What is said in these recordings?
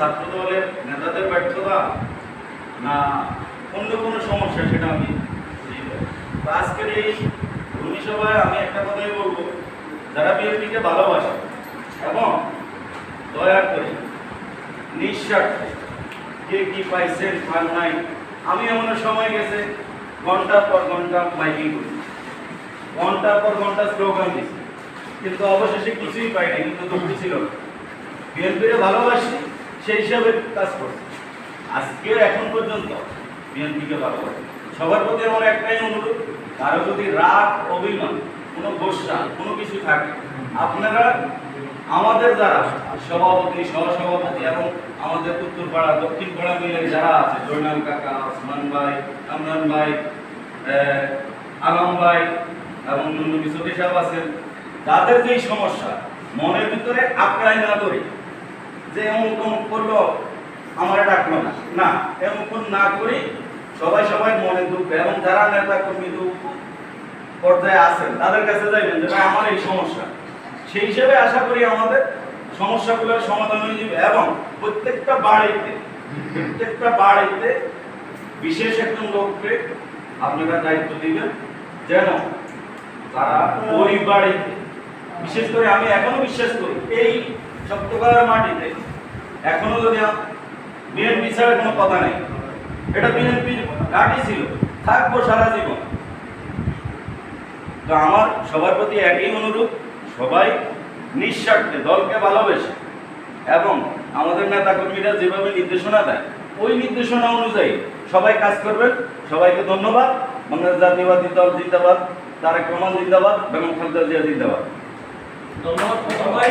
ছাত্র দলের নেতাদের ব্যর্থতা না অন্য কোনো সমস্যা সেটা আমি। আজকের এই ভূমি আমি একটা কথাই বলব, যারা বিএনপিকে ভালোবাসে এবং দয়া করে নিঃস্বার্থে কে কি পাইছেন পান নাই, আমি এমন সময় গেছে ঘণ্টার পর ঘণ্টা মাইকিং করি। ঘণ্টার পর ঘণ্টা স্লোগান দিছি। কিন্তু অবশেষে কিছুই পাইনি, কিন্তু দুঃখ ছিল। বিএনপিকে ভালোবাসি সেই হিসাবে কাজ করছি। আজকে এখন পর্যন্ত বিএনপিকে ভালোবাসি। সবার প্রতি আমার একটাই অনুরোধ, কারও যদি রাগ, অভিমান, কোনো গোসা, কোনো কিছু থাকে, আপনারা আমাদের যারা সভাপতি, সহসভাপতি এবং আমাদের উত্তরপাড়া দক্ষিণ পাড়া মিলে যারা আছে, জয়নাল কাকা, ওসমান ভাই আমরান ভাই আলম ভাই এবং নুনবি সতী সাহেব আছেন, তাদের যেই সমস্যা, মনের ভিতরে আঁকড়াই না ধরে যে এমন অমুক করল, আমার ডাকলো না। না, এমন না করি সবাই সবাই মনে দুঃখ। এবং যারা নেতা কর্মী দুঃখ পর্যায়ে আছেন, তাদের কাছে যাইবেন যে আমার এই সমস্যা। সেই হিসেবে আশা করি আমাদের সমস্যাগুলোর সমাধান হয়ে যাবে। এবং প্রত্যেকটা বাড়িতে প্রত্যেকটা বাড়িতে বিশেষ একজন লোককে আপনারা দায়িত্ব দিবেন যেন তারা ওই বাড়িতে, বিশেষ করে আমি এখনও বিশ্বাস করি, এই সপ্তকার মাটিতে এখনও যদি বিএনপি ছাড়া কোনো কথা নেই। এটা বিএনপির ঘাঁটি ছিল। থাকব সারা জীবন। তো আমার সবার প্রতি একই অনুরোধ, সবাই নিঃস্বার্থে দলকে ভালোবেসে এবং আমাদের নেতা কর্মীরা যেভাবে নির্দেশনা দেয়, ওই নির্দেশনা অনুযায়ী সবাই কাজ করবেন। সবাইকে ধন্যবাদ। বাংলাদেশ জাতীয়বাদী দল জিন্দাবাদ, তারেক রহমান জিন্দাবাদ, বেগম খালেদা জিয়া জিন্দাবাদ। ধন্যবাদ ভাই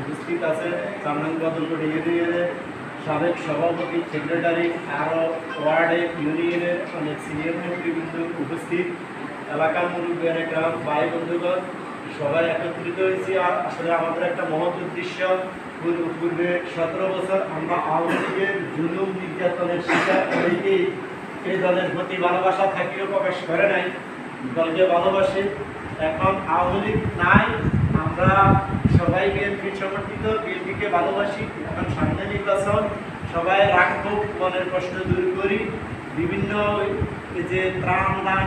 উপস্থিত আছে চার নং ইউনিয়নের সাবেক সভাপতি, সেক্রেটারি, আরও ওয়ার্ডে ইউনিয়নের অনেক সিনিয়র নেতৃবৃন্দ উপস্থিত। এলাকার মুরব্বীর গ্রাম, ভাই, বন্ধুগণ, সবাই একত্রিত হয়েছি। আর আসলে আমাদের একটা মহৎ উদ্দেশ্য, পূর্বে সতেরো বছর আমরা আওয়ামী লীগের জুলুম নির্যাতনের শিকার অনেকেই এই দলের প্রতি ভালোবাসা থাকিও প্রকাশ করে নাই। দলকে ভালোবাসে। এখন আওয়ামী লীগ নাই সবাই বিএনপি সমর্থিত, বিএনপিকে ভালোবাসি, এখন সামনে নির্বাচন। সবাই রাখব মনের প্রশ্ন দূর করি। বিভিন্ন যে ত্রাণ, দান